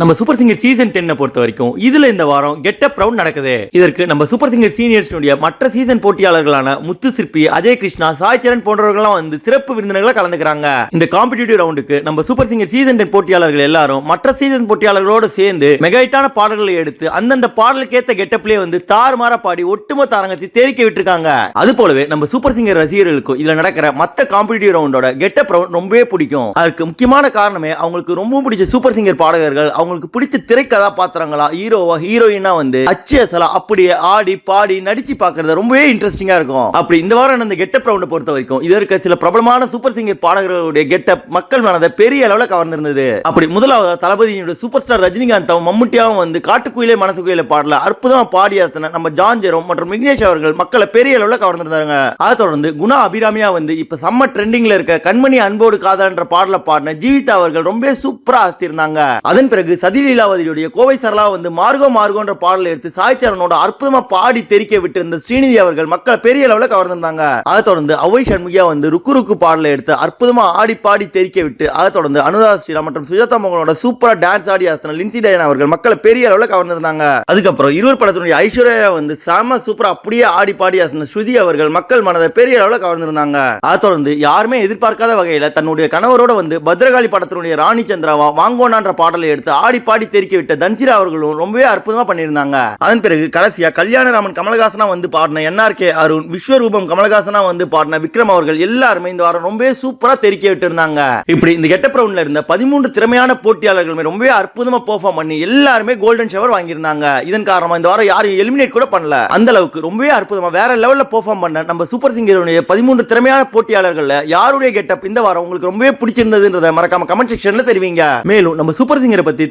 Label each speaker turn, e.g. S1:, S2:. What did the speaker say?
S1: நம்ம super singer season டென்னை பொறுத்த வரைக்கும் இதுல இந்த வாரம் கெட்டப் ரவுண்ட் நடக்குது. இதற்கு நம்ம சூப்பர் சிங்கர் சீனியர்ஸ்னுடைய மற்ற சீசன் போட்டியாளர்களான முத்து சிற்பி அஜய் கிருஷ்ணா சாய் சரண் போன்றவர்கள்லாம் வந்து சிறப்பு விருந்தினர்களாக கலந்துக்கிறாங்க. இந்த காம்படிட்டிவ் ரவுண்டுக்கு நம்ம சூப்பர் சிங்கர் சீசன் டென் போட்டியாளர்கள் எல்லாரும் மற்ற சீசன் போட்டியாளர்களோட சேர்ந்து மெகாயிட்டான பாடல்களை எடுத்து அந்தந்த பாடலுக்கேத்த கெட்டப்லயே வந்து தாறுமாற பாடி ஒட்டுமொத்த அரங்கத்தை தேரிக்க விட்டுருக்காங்க. அது போலவே நம்ம சூப்பர் சிங்கர் ரசிகர்களுக்கும் இதுல நடக்கிற மற்ற காம்படிட்டிவ் ரவுண்டோட கெட்டப் ரவுண்ட் ரொம்பவே பிடிக்கும். அதுக்கு முக்கியமான காரணமே அவங்களுக்கு ரொம்ப பிடிச்ச சூப்பர் சிங்கர் பாடகர்கள் அவங்களுக்கு பிடிச்ச திரைக்கதாபாத்திரங்களா ஹீரோவா ஹீரோயினா வந்து அச்சு அப்படியே ஆடி பாடி நடிச்சு பார்க்கறது ரொம்பவே இன்ட்ரெஸ்டிங்கா இருக்கும். அப்படி இந்த வாரம் நடந்த கெட்டப் ரவுண்டை பொறுத்த வரைக்கும் இது இருக்க சில பிரபலமான சூப்பர் சிங்கர் பாடகர்களுடைய கெட்டப் மக்கள் மனதை பெரிய அளவுல கவர்ந்திருந்தது. அப்படி முதலாவது தளபதியோட சூப்பர் ஸ்டார் ரஜினிகாந்தும் மம்முட்டியாவும் வந்து காட்டுக்குயிலே மனசுக்குயிலே பாடல. அற்புதமா பாடி அசன நம்ம ஜான் ஜெரோம் மற்றும் விக்னேஷ் அவர்கள் மக்களை பெரிய அளவுல கவர்ந்திருந்தாங்க அதை தொடர்ந்து குணா அபிராமியா வந்து இப்ப செம்ம ட்ரெண்டிங்ல இருக்க கண்மணி அன்போடு காதல்ன்ற பாடல பாடின ஜீவிதா அவர்கள் ரொம்ப சூப்பரா அசத்திருந்தாங்க அதன் பிறகு சதி லீலாவதியுடைய கோவை சரளா வந்து மார்கோ மார்கோன்ற பாடலை எடுத்து சாய்ச்சரனோட அற்புதமா பாடி தெரிக்க விட்டிருந்த ஸ்ரீநிதி அவர்கள் மக்களை பெரிய அளவில் கவர்ந்திருந்தாங்க. அதை தொடர்ந்து அவை சண்முகியா வந்து ருக்கு ருக்கு பாடலை எடுத்து அற்புதமா ஆடி பாடி தெரிக்க விட்டு அதை தொடர்ந்து அனுதா ஸ்ரீராம் மற்றும் சுஜாதா மோகனோட சூப்பரா டான்ஸ் ஆடி அசன லின்சி டயன் அவர்கள் மக்களை பெரிய அளவில் கவர்ந்திருந்தாங்க. அதுக்கப்புறம் இருவர் படத்தினுடைய ஐஸ்வர்யா வந்து செம சூப்பரா அப்படியே ஆடி பாடி அசன ஸ்ருதி அவர்கள் மக்கள் மனதை பெரிய அளவில் கவர்ந்திருந்தாங்க. அதை தொடர்ந்து யாருமே எதிர்பார்க்காத வகையில் தன்னுடைய கணவரோட வந்து பத்ரகாளி படத்தினுடைய ராணி சந்திராவா வாங்கோனான்ற பாடலை எடுத்து ஆடி பாடி தெரிக்க விட்ட தன்சிரா அவர்களும் ரொம்பவே அற்புதமா பண்ணியிருந்தாங்க. அதன் பிறகு கடைசியா கல்யாணராமன் கமலஹாசனா வந்து பாடின என்ஆர்கே அருண் விஸ்வரூபம் கமலஹாசனா வந்து பாடின விக்ரம் அவர்கள் எல்லாருமே இந்த வாரம் ரொம்பவே சூப்பரா தெரிக்க விட்டுருந்தாங்க. இப்படி இந்த கெட்டப் ரவுண்ட்ல இருந்த பதிமூன்று திறமையான போட்டியாளர்களுமே ரொம்பவே அற்புதமா பெர்ஃபார்ம் பண்ணி எல்லாருமே கோல்டன் ஷவர் வாங்கியிருந்தாங்க. இதன் காரணமா இந்த வாரம் யாரும் எலிமினேட் கூட பண்ணல. அந்த அளவுக்கு ரொம்பவே அற்புதமா வேற லெவல்ல பெர்ஃபார்ம் பண்ண நம்ம சூப்பர் சிங்கருடைய பதிமூன்று திறமையான போட்டியாளர்களில் யாருடைய கெட்டப் இந்த வாரம் உங்களுக்கு ரொம்பவே பிடிச்சிருந்ததுன்றத மறக்காம கமெண்ட் செக்ஷன்ல தெரிவிங்க. மேலும் நம்ம சூப்பர் சிங்கரை பத்தி